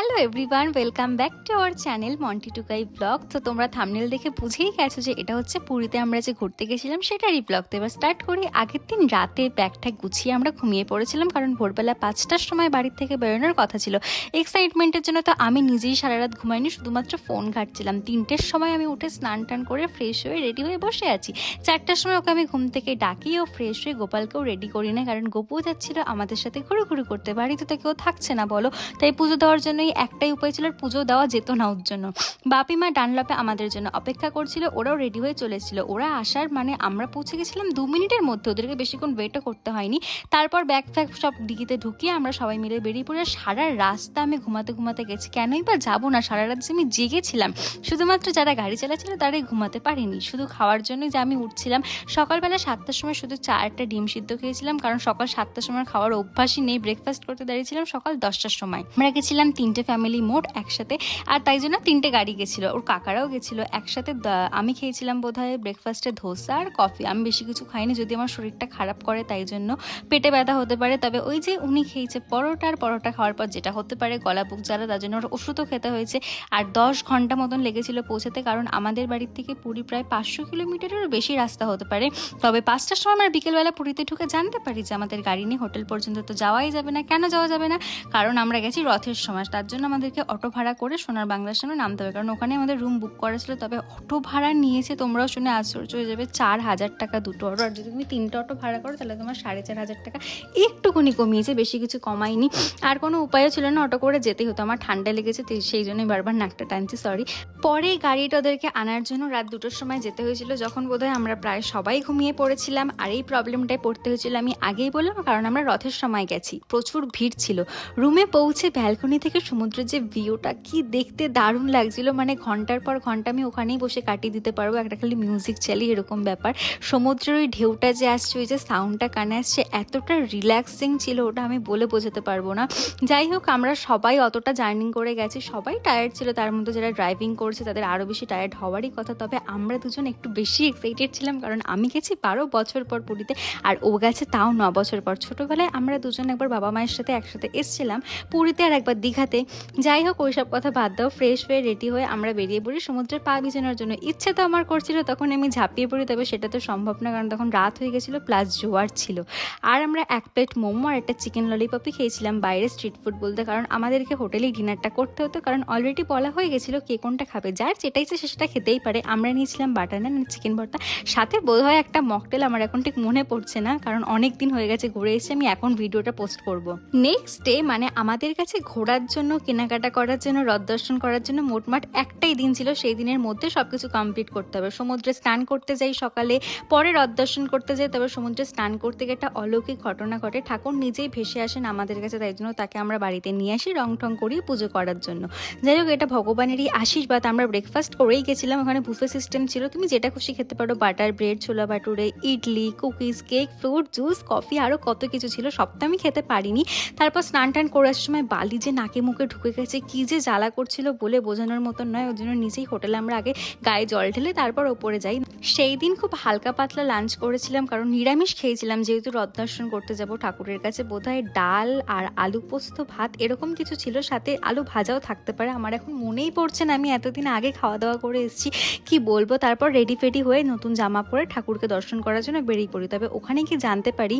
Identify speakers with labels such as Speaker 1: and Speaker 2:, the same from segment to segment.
Speaker 1: Hello everyone, welcome back to our channel Monti Tukai blog. তো তোমরা thumbnail দেখে বুঝেই গেছো যে এটা হচ্ছে পুরীতে আমরা যে ঘুরতে গেছিলাম সেটারই ব্লগ। তো এবার স্টার্ট করি। আগের দিন রাতে ব্যাগটা গুছিয়ে আমরা ঘুমিয়ে পড়েছিলাম কারণ ভোরবেলা পাঁচটার সময় বাড়ির থেকে বেরোনোর কথা ছিল। এক্সাইটমেন্টের জন্য তো আমি নিজেই সারা রাত ঘুমাইনি, শুধুমাত্র ফোন ঘাটছিলাম। তিনটের সময় আমি উঠে স্নান টান করে ফ্রেশ হয়ে রেডি হয়ে বসে আছি। চারটার সময় ওকে আমি ঘুম থেকে ডাকি, ও ফ্রেশ হয়ে গোপালকেও রেডি করি না, কারণ গোপু যাচ্ছিল আমাদের সাথে ঘুরু ঘুরু করতে। বাড়িতে তো কেউ থাকছে না, বলো। তাই পুজো দেওয়ার জন্যই একটাই উপায় ছিল পুজো দেওয়া যেত না ওর জন্য। বাপি মা ডানলপে আমাদের জন্য অপেক্ষা করছিল, ওরাও রেডি হয়ে চলেছিল ওরা আসার মানে আমরা পৌঁছে গেছিলাম দু মিনিটের মধ্যে, ওদেরকে বেশিক্ষণ ওয়েটও করতে হয়নি। তারপর ব্যাগ ফ্যাগ সব ডিগিতে ঢুকিয়ে আমরা সবাই মিলে বেরিয়ে পড়ে সারা রাস্তা আমি ঘুমাতে ঘুমাতে গেছি। কেনই বা যাব না? সারা রাত আমি জেগেছিলাম, শুধুমাত্র যারা গাড়ি চালাচ্ছিল তারাই ঘুমাতে পারিনি। শুধু খাওয়ার জন্য যে আমি উঠছিলাম। সকালবেলা সাতটার সময় শুধু চারটা ডিম সিদ্ধ খেয়েছিলাম, কারণ সকাল সাতটার সময় খাওয়ার অভ্যাসই নেই। ব্রেকফাস্ট করতে দাঁড়িয়েছিলাম সকাল দশটার সময়। আমরা গেছিলাম তিনটে ফ্যামিলি মোট একসাথে। আর তাই জন্য তিনটে গাড়ি গেছিল। ওর কাকারাও গেছিল একসাথে। আমি খেয়েছিলাম বোধহয় ব্রেকফাস্টে ধোসা আর কফি আমি বেশি কিছু খাইনি, যদি আমার শরীরটা খারাপ করে তাই জন্য। পেটে ব্যথা হতে পারে, তবে ওই যে উনি খেয়েছে পরোটা আর পরোটা খাওয়ার পর যেটা হতে পারে গলা, বুক জ্বালা, তার জন্য ওর ওষুধও খেতে হয়েছে। আর দশ ঘণ্টা মতন লেগেছিল পৌঁছাতে, কারণ আমাদের বাড়ির থেকে পুরী প্রায় পাঁচশো কিলোমিটারেরও বেশি রাস্তা হতে পারে। তবে পাঁচটার সময় আমরা বিকেলবেলা পুরীতে ঢুকে জানতে পারি যে আমাদের গাড়ি নিয়ে হোটেল পর্যন্ত তো যাওয়াই যাবে না। কেন যাওয়া যাবে না? কারণ আমরা গেছি রথের সময়। তার জন্য আমাদেরকে অটো ভাড়া করে সোনার বাংলার সামনে নামতে হবে। কারণ ওখানে আমাদের রুম বুক করা ছিল, তবে অটো ভাড়া নিয়েছে, তোমরাও শুনে আশ্চর্য হয়ে যাবে, চার হাজার টাকা দুটো অটো। আর যদি তুমি তিনটে অটো ভাড়া করো, তাহলে তোমার সাড়ে চার হাজার টাকা একটুকুনি কমিয়েছে, বেশি কিছু কমায়নি। আর কোনো উপায়ও ছিল না, অটো করে যেতেই হতো। আমার ঠান্ডা লেগেছে সেই জন্যই বারবার নাকটা টানছি সরি পরে গাড়িটা ওদেরকে আনার জন্য রাত দুটোর সময় যেতে হয়েছিল, যখন বোধহয় আমরা প্রায় সবাই ঘুমিয়ে পড়েছিলাম। আর এই প্রবলেমটায় পড়তে হয়েছিল, আমি আগেই বললাম, কারণ আমরা রথের সময় গেছি, প্রচুর ভিড় ছিল। রুমে পৌঁছে ব্যালকনি থেকে সমুদ্রের যে ভিউটা কি দেখতে দারুণ লাগছিল। মানে ঘণ্টার পর ঘণ্টা আমি ওখানেই বসে কাটিয়ে দিতে পারব। একটা খালি মিউজিক চালিয়ে এরকম ব্যাপার। সমুদ্রের ওই ঢেউটা যে আসছে, ওই যে সাউন্ডটা কানে আসছে, এতটা রিল্যাক্সিং ছিল ওটা আমি বলে বোঝাতে পারব না। যাই হোক, আমরা সবাই অতটা জার্নি করে গেছি। সবাই টায়ার্ড ছিল, তার মধ্যে যারা ড্রাইভিং করছে, তাদের আরও বেশি টায়ার্ড হওয়ারই কথা। তবে আমরা দুজন একটু বেশি এক্সাইটেড ছিলাম, কারণ আমি গেছি বারো বছর পর পুরীতে, আর ও গেছে তাও ন বছর পর। ছোটোবেলায় আমরা দুজন একবার বাবা মায়ের সাথে একসাথে এসছিলাম। পুরীতে আর একবার দীঘাতে যাই হোক, ওইসব কথা বাদ দাও। ফ্রেশ হয়ে রেডি হয়ে আমরা বেরিয়ে পড়ি। সমুদ্রের পা বিছানোর জন্য ইচ্ছে তো আমার করছিল, তখন আমি ঝাঁপিয়ে পড়ি। তবে সেটা তো সম্ভব না, কারণ তখন রাত হয়ে গেছিল প্লাস জোয়ার ছিল। আর আমরা এক প্লেট মোমো আর একটা চিকেন ললিপপই খেয়েছিলাম বাইরে স্ট্রিট ফুড বলতে, কারণ আমাদেরকে হোটেলেই ডিনারটা করতে হতো। কারণ অলরেডি বলা হয়ে গেছিল কে কোনটা খাবে। যার যেটাই সে সেটা খেতেই পারে। আমরা নিয়েছিলাম বাটার নান চিকেন ভর্তা। সাথে বোধহয় একটা মকটেল আমার এখন ঠিক মনে পড়ছে না, কারণ অনেক দিন হয়ে গেছে, ঘুরে এসে আমি এখন ভিডিওটা পোস্ট করব। নেক্সট ডে মানে আমাদের কাছে ঘোরার জন্য কেনাকাটা করার জন্য, রথ দর্শন করার জন্য মোটমাট একটাই দিন ছিল। সেই দিনের মধ্যে সবকিছু কমপ্লিট করতে হবে। সমুদ্রে স্নান করতে যাই সকালে, পরে রথ দর্শন করতে যাই তবে সমুদ্রে স্নান করতে গিয়ে একটা অলৌকিক ঘটনা ঘটে। ঠাকুর নিজেই ভেসে আসেন আমাদের কাছে, তাই জন্য তাকে আমরা বাড়িতে নিয়ে আসি রং ঠং করি পুজো করার জন্য। যাই হোক, এটা ভগবানেরই আশীর্বাদ। আমরা ব্রেকফাস্ট করেই গেছিলাম, ওখানে বুফে সিস্টেম ছিল। তুমি যেটা খুশি খেতে পারো বাটার ব্রেড ছোলা বাটুরে idli cookies cake fruit juice coffee আরও কত কিছু ছিল সব তো আমি খেতে পারিনি। তারপর স্নান টান করার সময় বালি যে নাকে মুখে ঢুকে গেছে। কি যে জ্বালা করছিল বলে বোঝানোর মতন নয়। ওই জন্য নিজেই হোটেলে আমরা আগে গায়ে জল ঢেলে তারপর ওপরে যাই। সেই দিন খুব হালকা পাতলা লাঞ্চ করেছিলাম কারণ নিরামিষ খেয়েছিলাম। যেহেতু রথ দর্শন করতে যাব ঠাকুরের কাছে, বোধহয় ডাল আর আলু পোস্ত, ভাত এরকম কিছু ছিল। সাথে আলু ভাজাও থাকতে পারে। আমার এখন মনেই পড়ছে না। আমি এতদিন আগে খাওয়া দাওয়া করে এসেছি। কি বলব? তারপর রেডি ফেডি হয়ে নতুন জামা পরে ঠাকুরকে দর্শন করার জন্য বেরিয়ে পড়ি। তবে ওখানে কি জানতে পারি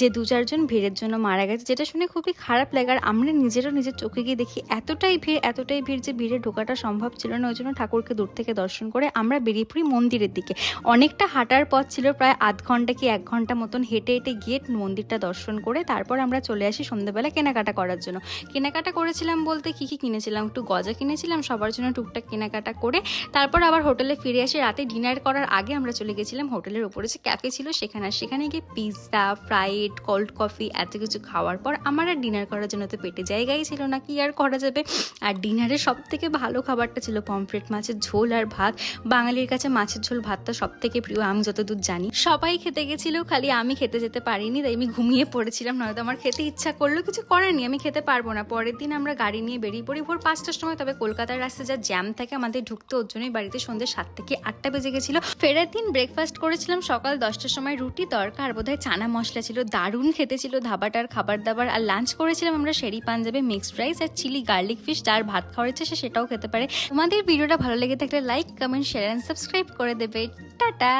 Speaker 1: যে দু চারজন ভিড়ের জন্য মারা গেছে, যেটা শুনে খুবই খারাপ লাগে। আর আমরা নিজেরও নিজের চোখে গিয়ে দেখি এতটাই ভিড় এতটাই ভিড় যে ভিড়ে ঢোকাটা সম্ভব ছিল না। ওই জন্য ঠাকুরকে দূর থেকে দর্শন করে আমরা বেরিয়ে পড়ি মন্দিরের দিকে। অনেকটা হাঁটার পথ ছিল, প্রায় আধ ঘণ্টা কি এক ঘণ্টা মতন হেঁটে হেঁটে গিয়ে মন্দিরটা দর্শন করে তারপর আমরা চলে আসি সন্ধ্যেবেলা কেনাকাটা করার জন্য। কেনাকাটা করেছিলাম বলতে কি কি কিনেছিলাম? একটু গজা কিনেছিলাম, সবার জন্য টুকটাক কেনাকাটা করে তারপর আবার হোটেলে ফিরে আসি রাতে ডিনার করার আগে আমরা চলে গেছিলাম হোটেলের ওপরে যে ক্যাফে ছিল সেখানে। আর সেখানে গিয়ে পিৎজা ফ্রাইড কোল্ড কফি এত কিছু খাওয়ার পর আমার আর ডিনার করার জন্য তো পেটে জায়গাই ছিল না। কি আর করা যাবে। আর ডিনারে সব থেকে ভালো খাবারটা ছিল পমফ্রেট মাছের ঝোল আর ভাত। বাঙালির কাছে মাছের ঝোল ভাতটা সব থেকে প্রিয়, আমি যতদূর জানি। সবাই খেতে গেছিল, খালি আমি খেতে যেতে পারিনি, তাই আমি ঘুমিয়ে পড়েছিলাম। নয়তো আমার খেতে ইচ্ছা করল, কিছু করার আমি খেতে পারব না। পরের দিন আমরা গাড়ি নিয়ে বেরিয়ে পড়ি ভোর পাঁচটার সময়, তবে কলকাতার রাস্তায় যা জ্যাম থাকে আমাদের ঢুকতে ওর জন্যই বাড়িতে সন্ধ্যে সাত থেকে আটটা বেজে গেছিল। ফেরার দিন ব্রেকফাস্ট করেছিলাম সকাল দশটার সময় রুটি তরকা আর বোধহয় চানা মশলা ছিল। দারুণ খেতে ছিল, ধাবাটার খাবার দাবার আর লাঞ্চ করেছিলাম আমরা শেরি পাঞ্জাবে মিক্সড রাইস আর চিলি গার্লিক ফিশ যার ভাত খাওয়ার ইচ্ছে, সে সেটাও খেতে পারে। তোমাদের ভিডিওটা ভালো লেগে থাকলে like comment share and subscribe করে দেবে। টাটা!